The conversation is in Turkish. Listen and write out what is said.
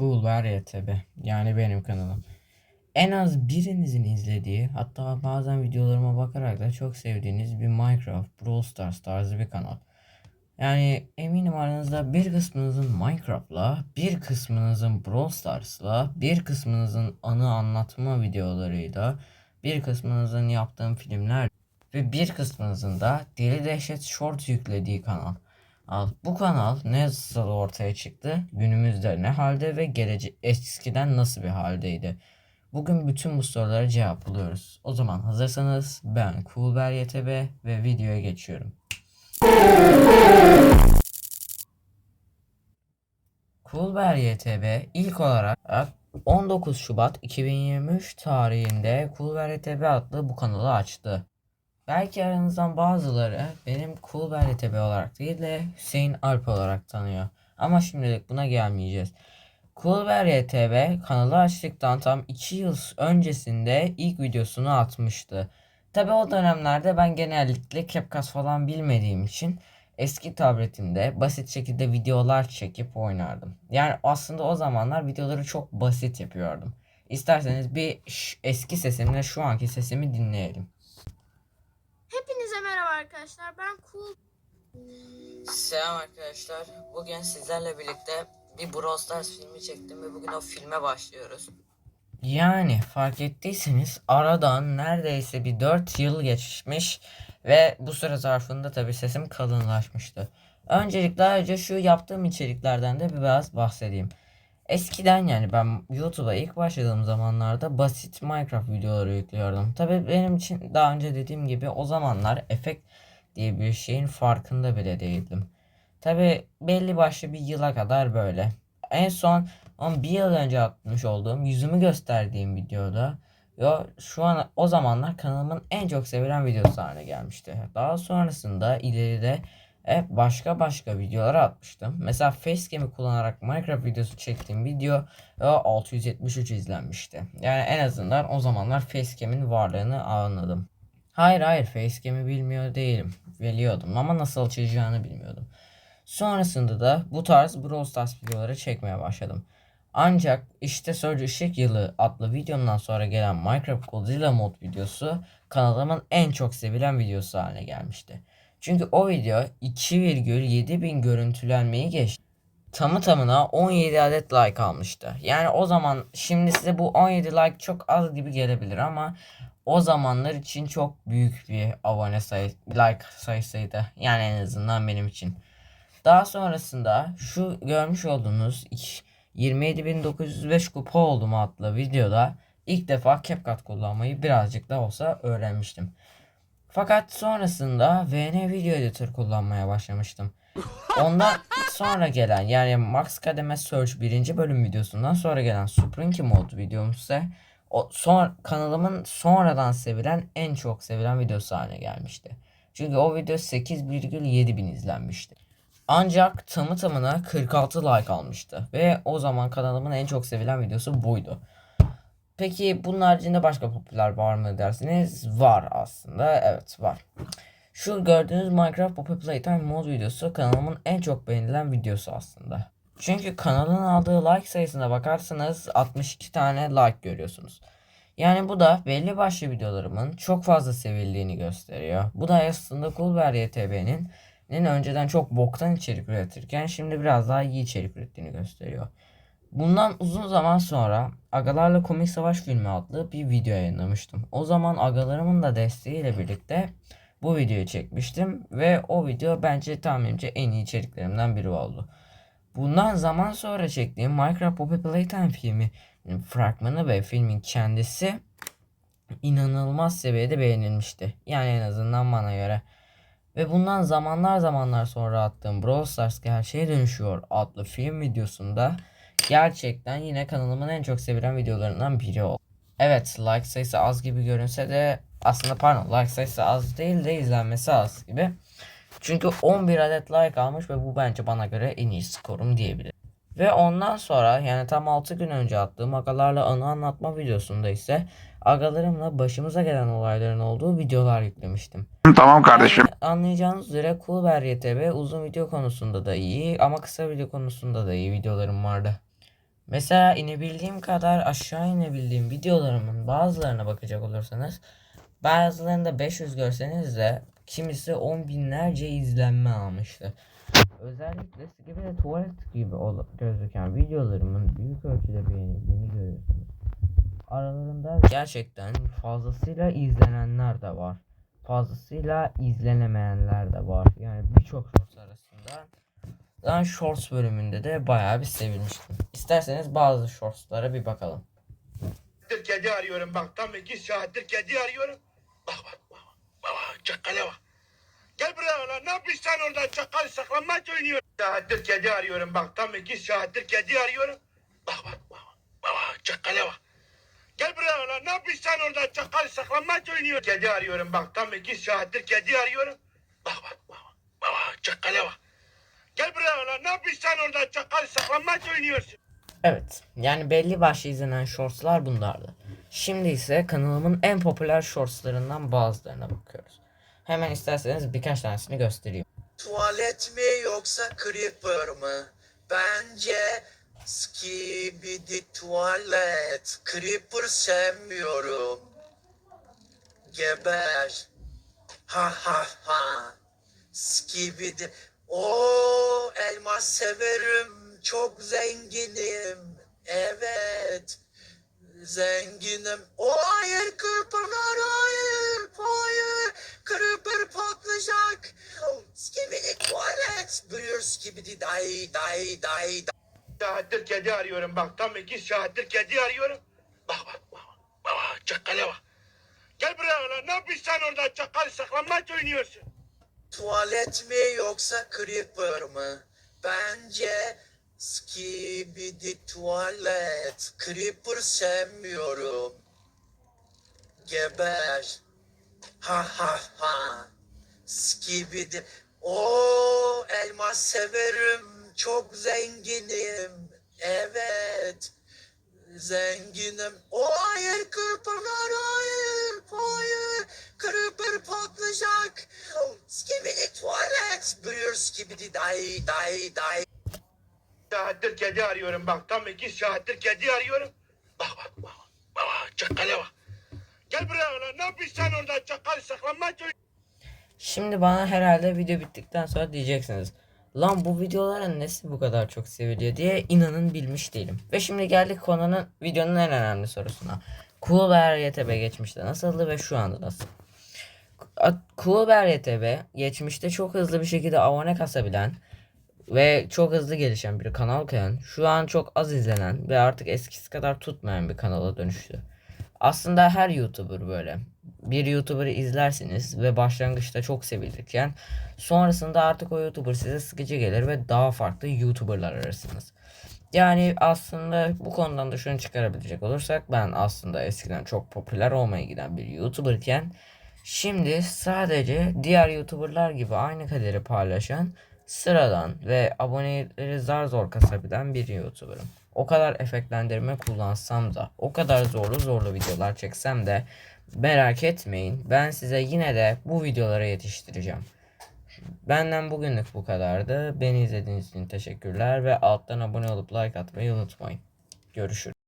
Cool Var YTB yani benim kanalım. En az birinizin izlediği hatta bazen videolarıma bakarak da çok sevdiğiniz bir Minecraft, Brawl Stars tarzı bir kanal. Yani eminim aranızda bir kısmınızın Minecraft'la, bir kısmınızın Brawl Stars'la, bir kısmınızın anı anlatma videolarıyla, bir kısmınızın yaptığım filmler ve bir kısmınızın da Deli Dehşet Short yüklediği kanal. Bu kanal ne nasıl ortaya çıktı, günümüzde ne halde ve gelecek eskiden nasıl bir haldeydi? Bugün bütün bu sorulara cevap buluyoruz. O zaman hazırsanız ben Coolber YTB ve videoya geçiyorum. Coolber YTB ilk olarak 19 Şubat 2023 tarihinde Coolber YTB adlı bu kanalı açtı. Belki aranızdan bazıları benim Coolber YTB olarak değil de Hüseyin Alp olarak tanıyor. Ama şimdilik buna gelmeyeceğiz. Coolber YTB kanalı açtıktan tam 2 yıl öncesinde ilk videosunu atmıştı. Tabi o dönemlerde ben genellikle CapCut falan bilmediğim için eski tabletimde basit şekilde videolar çekip oynardım. Yani aslında o zamanlar videoları çok basit yapıyordum. İsterseniz bir eski sesimle şu anki sesimi dinleyelim. Arkadaşlar. Ben Cool. Selam arkadaşlar. Bugün sizlerle birlikte bir Brawl Stars filmi çektim ve bugün o filme başlıyoruz. Yani fark ettiyseniz aradan neredeyse bir 4 yıl geçmiş ve bu süre zarfında tabi sesim kalınlaşmıştı. Öncelikle ayrıca şu yaptığım içeriklerden de biraz bahsedeyim. Eskiden yani ben YouTube'a ilk başladığım zamanlarda basit Minecraft videoları yüklüyordum. Tabi benim için daha önce dediğim gibi o zamanlar efekt diye bir şeyin farkında bile değildim. Tabi belli başlı bir yıla kadar böyle. En son ama bir yıl önce atmış olduğum yüzümü gösterdiğim videoda ya şu an o zamanlar kanalımın en çok sevilen videosu haline gelmişti. Daha sonrasında ileride hep başka başka videolar atmıştım. Mesela Facecam'i kullanarak Minecraft videosu çektiğim video ya 673 izlenmişti. Yani en azından o zamanlar Facecam'in varlığını anladım. Hayır hayır Facecam'i bilmiyor değilim. Biliyordum ama nasıl açılacağını bilmiyordum. Sonrasında da bu tarz Brawl Stars videoları çekmeye başladım. Ancak işte Sörcü Işık Yılı adlı videomdan sonra gelen Minecraft Godzilla mod videosu kanalımın en çok sevilen videosu haline gelmişti. Çünkü o video 2,7 bin görüntülenmeyi geçti. Tamı tamına 17 adet like almıştı. Yani o zaman şimdi size bu 17 like çok az gibi gelebilir ama o zamanlar için çok büyük bir abone sayı, like sayısıydı. Yani en azından benim için. Daha sonrasında şu görmüş olduğunuz iki- 27.905 kupa oldum adlı videoda ilk defa CapCut kullanmayı birazcık da olsa öğrenmiştim. Fakat sonrasında VN Video Editor kullanmaya başlamıştım. Ondan sonra gelen yani Max Kademe Search birinci bölüm videosundan sonra gelen Sprinky Mod videom ise o son, kanalımın sonradan sevilen en çok sevilen videosu haline gelmişti. Çünkü o video 8,7 bin izlenmişti. Ancak tamı tamına 46 like almıştı. Ve o zaman kanalımın en çok sevilen videosu buydu. Peki bunun haricinde başka popüler var mı dersiniz? Var aslında. Evet var. Şu gördüğünüz Minecraft Poppy Playtime mod videosu kanalımın en çok beğenilen videosu aslında. Çünkü kanalın aldığı like sayısına bakarsanız 62 tane like görüyorsunuz. Yani bu da belli başlı videolarımın çok fazla sevildiğini gösteriyor. Bu da aslında Coolber YTB'nin nin önceden çok boktan içerik üretirken şimdi biraz daha iyi içerik ürettiğini gösteriyor. Bundan uzun zaman sonra Agalarla Komik Savaş filmi adlı bir video yayınlamıştım. O zaman agalarımın da desteğiyle birlikte bu videoyu çekmiştim ve o video bence tahminimce en iyi içeriklerimden biri oldu. Bundan zaman sonra çektiğim Minecraft Poppy Playtime filmi fragmanı ve filmin kendisi inanılmaz seviyede beğenilmişti. Yani en azından bana göre. Ve bundan zamanlar zamanlar sonra attığım Brawl Stars Gerçeğe Dönüşüyor adlı film videosunda gerçekten yine kanalımın en çok sevilen videolarından biri oldu. Evet like sayısı az gibi görünse de aslında pardon like sayısı az değil de izlenmesi az gibi. Çünkü 11 adet like almış ve bu bence bana göre en iyi skorum diyebilirim. Ve ondan sonra yani tam 6 gün önce attığım agalarla anı anlatma videosunda ise agalarımla başımıza gelen olayların olduğu videolar yüklemiştim. Tamam kardeşim. Yani anlayacağınız üzere Coolber YTB uzun video konusunda da iyi ama kısa video konusunda da iyi videolarım vardı. Mesela inebildiğim kadar aşağı inebildiğim videolarımın bazılarına bakacak olursanız bazılarında 500 görseniz de kimisi on binlerce izlenme almıştı. Özellikle gibi de tuvalet gibi gözüken videolarımın büyük ölçüde beğenildiğini görüyorsunuz. Aralarında gerçekten fazlasıyla izlenenler de var. Fazlasıyla izlenemeyenler de var. Yani birçok shorts arasında ben shorts bölümünde de bayağı bir sevilmiştim. İsterseniz bazı shortslara bir bakalım. kedi arıyorum bak tam iki saattir kedi arıyorum. Bak bak bak bak bak çakala bak. Gel buraya lan ne yapıyorsun sen orada çakal saklanmaç oynuyor. Saattir kedi arıyorum bak tam iki saattir kedi arıyorum. Bak bak bak bak bak çakala bak. Gel buraya lan ne yapıyorsun sen orada çakal saklanmaç oynuyor. Kedi arıyorum bak tam iki saattir kedi arıyorum. Bak bak bak bak çakala bak. Gel buraya lan ne yapıyorsun sen orada çakal saklanmaç oynuyorsun. Evet, yani belli başlı izlenen shortslar bunlardı. Şimdi ise kanalımın en popüler shortslarından bazılarına bakıyoruz. Hemen isterseniz birkaç tanesini göstereyim. Tuvalet mi yoksa creeper mı? Bence skibidi tuvalet. Creeper sevmiyorum. Geber. Ha ha ha. Skibidi. O elmas severim. Çok zenginim. Evet. Zenginim. O hayır kırpırlar hayır. Hayır. Creeper patlayacak. Skibidi tuvalet. Buyur skibidi day day day day. saattir kedi arıyorum bak tam iki saattir kedi arıyorum. Bak bak bak bak çakala bak. Gel buraya lan ne yapıyorsun sen orada çakal saklanmaç oynuyorsun. Tuvalet mi yoksa creeper mı? Bence skibidi tuvalet. Creeper sevmiyorum. Geber. Ha ha ha. Skibidi. O elmas severim. Çok zenginim. Evet. Zenginim. O hayır kırpırlar hayır. Hayır. Creeper patlayacak. Skibidi tuvalet. Buyur skibidi day day day. Saattir kedi arıyorum bak tam iki saattir kedi arıyorum. Bak bak bak bak bak çakala bak. Gel buraya lan ne yapıyorsun sen orada çakal oynuyorsun. Şimdi bana herhalde video bittikten sonra diyeceksiniz. Lan bu videoların nesi bu kadar çok seviliyor diye inanın bilmiş değilim. Ve şimdi geldik konunun videonun en önemli sorusuna. Cool Bear YTB geçmişte nasıldı ve şu anda nasıl? Cool Bear YTB geçmişte çok hızlı bir şekilde abone kasabilen ve çok hızlı gelişen bir kanalken şu an çok az izlenen ve artık eskisi kadar tutmayan bir kanala dönüştü. Aslında her YouTuber böyle. Bir YouTuber'ı izlersiniz ve başlangıçta çok sevilirken sonrasında artık o YouTuber size sıkıcı gelir ve daha farklı YouTuber'lar arasınız. Yani aslında bu konudan da şunu çıkarabilecek olursak ben aslında eskiden çok popüler olmaya giden bir YouTuber'ken şimdi sadece diğer YouTuber'lar gibi aynı kaderi paylaşan sıradan ve aboneleri zar zor kasabilen bir YouTuber'ım. O kadar efektlendirme kullansam da, o kadar zorlu zorlu videolar çeksem de merak etmeyin. Ben size yine de bu videolara yetiştireceğim. Benden bugünlük bu kadardı. Beni izlediğiniz için teşekkürler ve alttan abone olup like atmayı unutmayın. Görüşürüz.